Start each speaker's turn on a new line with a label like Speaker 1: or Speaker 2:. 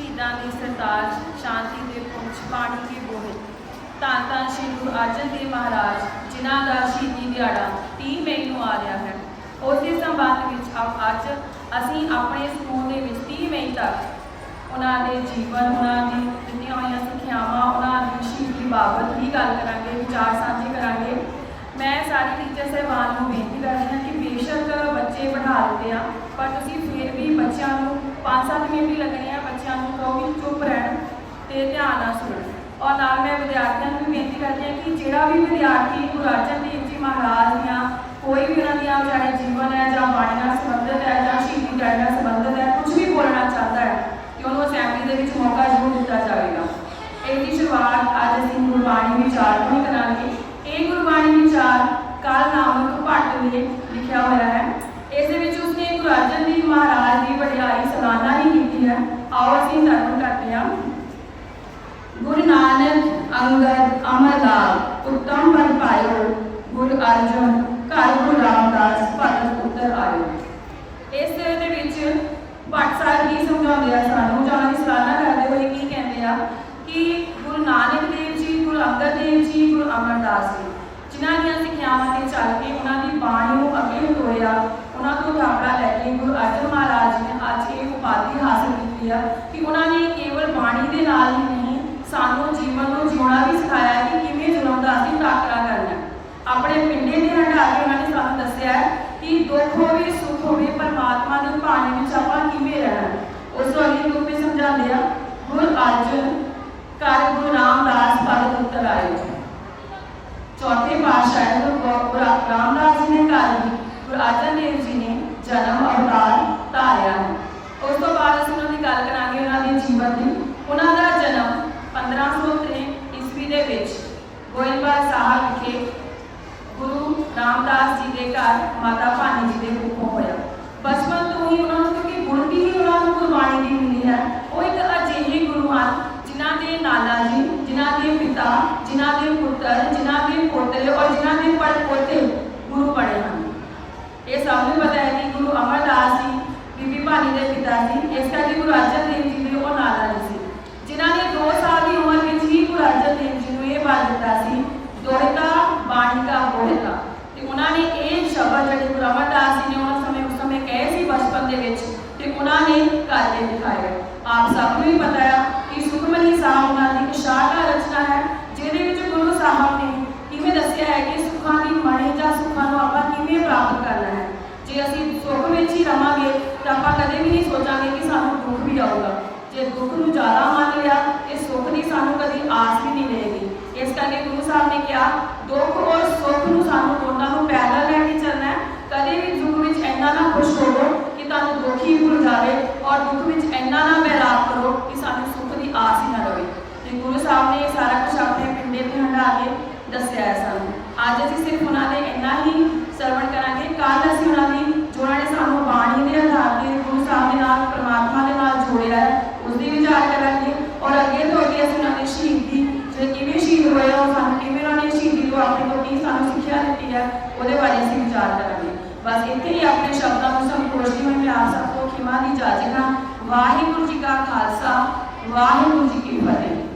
Speaker 1: ਸ਼ਹੀਦਾਂ ਦੀ ਸਰਤਾਜ ਸ਼ਾਂਤੀ ਦੇ ਪੁੰਜ ਪਾਣੀ ਦੇ ਬੋਹੇ। ਧੰਨ ਧੰਨ ਸ਼੍ਰੀ ਗੁਰੂ ਅਰਜਨ ਦੇਵ ਮਹਾਰਾਜ, ਜਿਨ੍ਹਾਂ ਦਾ ਸ਼ਹੀਦੀ ਦਿਹਾੜਾ 30 ਮਈ ਨੂੰ ਆ ਰਿਹਾ ਹੈ। ਉਸ ਦੇ ਸੰਬੰਧ ਵਿੱਚ ਆਪ ਅੱਜ ਅਸੀਂ ਆਪਣੇ ਸਕੂਲ ਦੇ ਵਿੱਚ 30 ਮਈ ਤੱਕ ਉਹਨਾਂ ਦੇ ਜੀਵਨ, ਉਹਨਾਂ ਦੀ ਦਿੱਤੀਆਂ ਹੋਈਆਂ ਸਿੱਖਿਆਵਾਂ, ਉਹਨਾਂ ਦੀ ਸ਼ਹੀਦੀ ਬਾਬਤ ਹੀ ਗੱਲ ਕਰਾਂਗੇ, ਵਿਚਾਰ ਸਾਂਝੇ ਕਰਾਂਗੇ। ਮੈਂ ਸਾਰੇ ਟੀਚਰ ਸਹਿਬਾਨ ਨੂੰ ਬੇਨਤੀ ਕਰਦੀ ਹਾਂ ਕਿ ਬੇਸ਼ੱਕ ਬੱਚੇ ਪੜ੍ਹਾ ਦਿੱਤੇ ਆ, ਪਰ ਤੁਸੀਂ ਫਿਰ ਵੀ ਬੱਚਿਆਂ ਨੂੰ 5-7 ਮਿੰਟ ਹੀ ਲੱਗਣੇ ਆ ਬੱਚਿਆਂ ਨੂੰ ਕਹੋ ਚੁੱਪ ਰਹਿਣ ਤੇ ਧਿਆਨ ਨਾਲ ਸੁਣਨ ਔਰ ਨਾਲ ਮੈਂ ਵਿਦਿਆਰਥੀਆਂ ਨੂੰ ਵੀ ਬੇਨਤੀ ਕਰਦੀ ਹਾਂ ਕਿ ਜਿਹੜਾ ਵੀ ਵਿਦਿਆਰਥੀ ਗੁਰੂ ਅਰਜਨ ਦੇਵ ਜੀ ਮਹਾਰਾਜ ਦੀਆਂ ਕੋਈ ਵੀ ਉਹਨਾਂ ਦੀਆਂ ਚਾਹੇ ਜੀਵਨ ਹੈ ਜਾਂ ਬਾਣੀ ਨਾਲ ਸੰਬੰਧਿਤ ਹੈ ਜਾਂ ਸ਼ਹੀਦੀ ਦਿਹਾੜੇ ਨਾਲ ਸੰਬੰਧਿਤ ਹੈ ਕੁਝ ਵੀ ਬੋਲਣਾ ਚਾਹੁੰਦਾ ਹੈ ਕਿ ਉਹਨੂੰ ਅਸੈਂਬਲੀ ਦੇ ਵਿੱਚ ਮੌਕਾ ਜ਼ਰੂਰ ਦਿੱਤਾ ਜਾਵੇਗਾ ਇਸ ਦੀ ਸ਼ੁਰੂਆਤ ਅੱਜ ਅਸੀਂ ਗੁਰਬਾਣੀ ਵਿਚਾਰ ਤੋਂ ਹੀ ਕਰਾਂਗੇ ਇਹ ਗੁਰਬਾਣੀ ਵਿਚਾਰ ਕਾਲ ਨਾਮਕ ਭੱਟ ਨੇ ਲਿਖਿਆ ਹੋਇਆ ਹੈ ਇਸ ਦੇ ਵਿੱਚ ਉਸਨੇ ਗੁਰੂ ਅਰਜਨ ਦੇਵ ਮਹਾਰਾਜ ਦੀ ਵਡਿਆਈ ਸਲਾਨਾ ਹੀ ਕੀਤੀ ਹੈ ਆਓ ਅਸੀਂ ਸਰਵਣ ਕਰਦੇ ਹਾਂ ਗੁਰੂ ਨਾਨਕ ਅੰਗਦ ਅਮਰਲਾਲ ਉੱਤਮ ਬਨ ਪਾਇਓ, ਗੁਰੂ ਅਰਜਨ, ਘਰ ਗੁਰੂ ਰਾਮਦਾਸ, ਭਗਤ ਪੁੱਤਰ ਆਇਓ। ਇਸ ਦੇ ਵਿੱਚ ਭੱਟ ਸਾਹਿਬ ਕੀ ਸਮਝਾਉਂਦੇ ਆ ਸਾਨੂੰ? ਜਾਂ ਦੀ ਸਲਾਹਨਾ ਕਰਦੇ ਹੋਏ ਕੀ ਕਹਿੰਦੇ ਆ? ਕਿ ਗੁਰੂ ਨਾਨਕ ਦੇਵ ਜੀ, ਗੁਰੂ ਅੰਗਦ ਦੇਵ ਜੀ, ਗੁਰੂ ਅਮਰਦਾਸ ਜੀ, ਜਿਨ੍ਹਾਂ ਦੀਆਂ ਸਿੱਖਿਆਵਾਂ ਤੇ ਚੱਲ ਕੇ ਉਹਨਾਂ ਦੀ ਬਾਣੀ ਨੂੰ ਅੱਗੇ ਤੋਰਿਆ ਉਹਨਾਂ ਤੋਂ ਉਦਾਹਰਣ ਲੈ ਕੇ ਗੁਰੂ ਅਰਜਨ ਮਹਾਰਾਜ ਜੀ ਨੇ ਅੱਜ ਇਹ ਉਪਾਧੀ ਹਾਸਲ ਕੀਤੀ ਆ ਕਿ ਉਹਨਾਂ ਨੇ ਕੇਵਲ ਬਾਣੀ ਦੇ ਨਾਲ ਹੀ ਨਹੀਂ, ਸਾਨੂੰ ਜੀਵਨ ਨੂੰ ਜਿਉਣਾ ਵੀ ਸਿਖਾਇਆ ਹੈ ਕਿ ਕਿਵੇਂ ਜ਼ੁਲਮ ਅਸੀਂ ਟਾਕਰਾ ਕਰਨਾ। ਆਪਣੇ ਪਿੰਡੇ ਦੇ ਹੰਢਾ ਕੇ ਉਹਨਾਂ ਨੇ ਸਾਨੂੰ ਦੱਸਿਆ ਹੈ ਕਿ ਦੁੱਖ ਹੋਵੇ, ਸੁੱਖ ਹੋਵੇ, ਪਰਮਾਤਮਾ ਦੇ ਭਾਣੇ ਵਿੱਚ ਆਪਾਂ ਕਿਵੇਂ ਰਹਿਣਾ। ਉਸ ਤੋਂ ਅਗਲੀ ਰੂਪ ਵਿੱਚ ਸਮਝਾਉਂਦੇ ਆ, ਗੁਰੂ ਅਰਜਨ ਘਰ ਗੁਰੂ ਰਾਮਦਾਸ ਭਗਤ ਉਤਰ ਆਏ। ਚੌਥੇ ਪਾਤਸ਼ਾਹ ਗੁਰੂ ਰਾਮਦਾਸ ਜੀ ਨੇ ਘਰ ਵੀ ਗੁਰੂ ਅਰਜਨ ਦੇਵ ਜੀ ਨੇ ਜਨਮ ਅਵਤਾਰ ਧਾਰਿਆ ਹੈ ਉਸ ਤੋਂ ਬਾਅਦ ਅਸੀਂ ਉਹਨਾਂ ਦੀ ਗੱਲ ਕਰਾਂਗੇ ਉਹਨਾਂ ਦੇ ਜੀਵਨ ਦੀ। ਉਹਨਾਂ ਦਾ ਜਨਮ 1503 ਈਸਵੀ ਦੇ ਵਿੱਚ ਗੋਇੰਦਵਾਲ ਸਾਹਿਬ ਵਿਖੇ ਗੁਰੂ ਰਾਮਦਾਸ ਜੀ ਦੇ ਘਰ ਮਾਤਾ ਭਾਨੀ ਜੀ ਦੇ ਕੁੱਖੋਂ ਹੋਇਆ। ਬਚਪਨ ਤੋਂ ਹੀ ਉਹਨਾਂ ਨੂੰ, ਕਿਉਂਕਿ ਗੁਣਤੀ ਹੀ ਉਹਨਾਂ ਨੂੰ ਗੁਰਬਾਣੀ ਦੀ ਮਿਲੀ ਹੈ, ਉਹ ਇੱਕ ਅਜਿਹੇ ਗੁਰੂ ਹਨ ਜਿਨ੍ਹਾਂ ਦੇ ਨਾਨਾ ਜੀ, ਜਿਨ੍ਹਾਂ ਦੇ ਪਿਤਾ, ਜਿਨ੍ਹਾਂ ਦੇ ਪੁੱਤਰ, ਜਿਨ੍ਹਾਂ ਦੇ ਪੋਤਰੇ ਔਰ ਜਿਨ੍ਹਾਂ ਦੇ ਪੜਪੋਤੇ ਗੁਰੂ ਬਣੇ ਹਨ ਇਹ ਸਭ ਨੂੰ ਪਤਾ ਹੈ ਕਿ ਗੁਰੂ ਅਮਰਦਾਸ ਜੀ ਬੀਬੀ ਸੀ, ਇਸ ਕਰਕੇ ਗੁਰੂ ਅਰਜਨ ਦੇਵ ਜੀ ਦੇ ਉਹ ਨਾਨਾ ਜੀ ਸੀ। ਜਿਨ੍ਹਾਂ ਨੇ 2 ਸਾਲ ਦੀ ਉਮਰ ਵਿੱਚ ਹੀ ਗੁਰੂ ਅਰਜਨ ਦੇਵ ਜੀ ਨੂੰ ਇਹ ਬਾਤ ਦਿੱਤਾ ਸੀ ਦੋਹਿਤਾ ਬਾਣੀ ਕਾ ਹੋਹਿਤਾ ਤੇ ਉਹਨਾਂ ਨੇ ਇਹ ਸ਼ਬਦ ਜਿਹੜੇ ਗੁਰੂ ਅਮਰਦਾਸ ਜੀ ਨੇ ਉਹਨਾਂ ਸਮੇਂ ਉਸ ਸਮੇਂ ਕਹੇ ਸੀ ਬਚਪਨ ਦੇ ਵਿੱਚ, ਤੇ ਉਹਨਾਂ ਨੇ ਕਰਕੇ ਦਿਖਾਇਆ ਆਪ ਸਭ ਨੂੰ ਹੀ ਪਤਾ ਹੈ ਕਿ ਸੁਖਮਨੀ ਸਾਹਿਬ ਉਹਨਾਂ ਦੀ ਇੱਕ ਸ਼ਾਨਦਾਰ ਰਚਨਾ ਹੈ ਜਿਹਦੇ ਵਿੱਚ ਗੁਰੂ ਸਾਹਿਬ ਨੇ ਕਿਵੇਂ ਦੱਸਿਆ ਹੈ ਕਿ ਸੁੱਖਾਂ ਦੀ ਮਣੀ ਜਾਂ ਸੁੱਖਾਂ ਨੂੰ ਆਪਾਂ ਕਿਵੇਂ ਪ੍ਰਾਪਤ ਕਰਨਾ ਹੈ ਜੇ ਅਸੀਂ ਸੁੱਖ ਵਿੱਚ ਹੀ ਰਵਾਂਗੇ ਤਾਂ ਆਪਾਂ ਕਦੇ ਵੀ ਨਹੀਂ ਸੋਚਾਂਗੇ ਕਿ ਸਾਨੂੰ ਦੁੱਖ ਵੀ ਆਊਗਾ। ਜੇ ਦੁੱਖ ਨੂੰ ਜ਼ਿਆਦਾ ਮੰਨ ਲਿਆ ਤੇ ਸੁੱਖ ਦੀ ਸਾਨੂੰ ਕਦੀ ਆਸ ਵੀ ਨਹੀਂ ਰਹੇਗੀ। ਇਸ ਕਰਕੇ ਗੁਰੂ ਸਾਹਿਬ ਨੇ ਕਿਹਾ, ਦੁੱਖ ਔਰ ਸੁੱਖ ਨੂੰ ਸਾਨੂੰ ਦੋਨਾਂ ਨੂੰ ਪੈਦਲ ਲੈ ਕੇ ਚੱਲਣਾ ਹੈ ਕਦੇ ਵੀ ਦੁੱਖ ਵਿੱਚ ਇੰਨਾ ਨਾ ਖੁਸ਼ ਹੋਵੋ ਕਿ ਤੁਹਾਨੂੰ ਦੁੱਖ ਹੀ ਭੁੱਲ ਜਾਵੇ ਔਰ ਦੁੱਖ ਵਿੱਚ ਇੰਨਾ ਨਾ ਬਹਿਲਾਪ ਕਰੋ ਕਿ ਸਾਨੂੰ ਸੁੱਖ ਦੀ ਆਸ ਹੀ ਨਾ ਰਹੇ ਤੇ ਗੁਰੂ ਸਾਹਿਬ ਨੇ ਇਹ ਸਾਰਾ ਕੁਝ ਆਪਣੇ ਪਿੰਡੇ ਤੇ ਹੰਡਾ ਕੇ ਦੱਸਿਆ ਹੈ ਸਾਨੂੰ ਅੱਜ ਅਸੀਂ ਸਿਰਫ ਉਹਨਾਂ ਦੇ ਇੰਨਾ ਹੀ ਸਰਵਣ ਕਰਾਂਗੇ ਕੱਲ ਅਸੀਂ ਉਹਨਾਂ ਦੀ ਜੋ ਉਹਨਾਂ ਨੇ ਸਾਨੂੰ ਬਾਣੀ ਦੇ ਆਧਾਰ ਤੇ ਗੁਰੂ ਸਾਹਿਬ ਦੇ ਨਾਲ ਪ੍ਰਮਾਤਮਾ ਦੇ ਨਾਲ ਜੋੜਿਆ ਹੈ ਉਸ ਦੀ ਵਿਚਾਰ ਕਰਾਂਗੇ ਔਰ ਅੱਗੇ ਤੋਂ ਅੱਗੇ ਅਸੀਂ ਉਹਨਾਂ ਦੇ ਸ਼ਹੀਦੀ ਜਿਹੜੇ ਕਿਵੇਂ ਸ਼ਹੀਦ ਹੋਏ ਆ, ਉਹ ਸਾਨੂੰ ਕਿਵੇਂ ਉਹਨਾਂ ਨੇ ਸ਼ਹੀਦੀ ਤੋਂ ਆਪਣੇ ਤੋਂ ਕੀ ਸਾਨੂੰ ਸਿੱਖਿਆ ਦਿੱਤੀ ਹੈ ਉਹਦੇ ਬਾਰੇ ਅਸੀਂ ਵਿਚਾਰ ਕਰਾਂਗੇ ਬਸ ਇੱਥੇ ਹੀ ਆਪਣੇ ਸ਼ਬਦਾਂ ਨੂੰ ਸੰਪੋਸ਼ਦੀ ਹੋਈ ਮੈਂ ਆਪ ਸਭ ਤੋਂ ਖਿਮਾ ਦੀ ਇਜਾਜ਼ਤ ਵਾਹਿਗੁਰੂ ਜੀ ਕਾ ਖਾਲਸਾ, ਵਾਹਿਗੁਰੂ ਜੀ ਕੀ ਫਤਿਹ।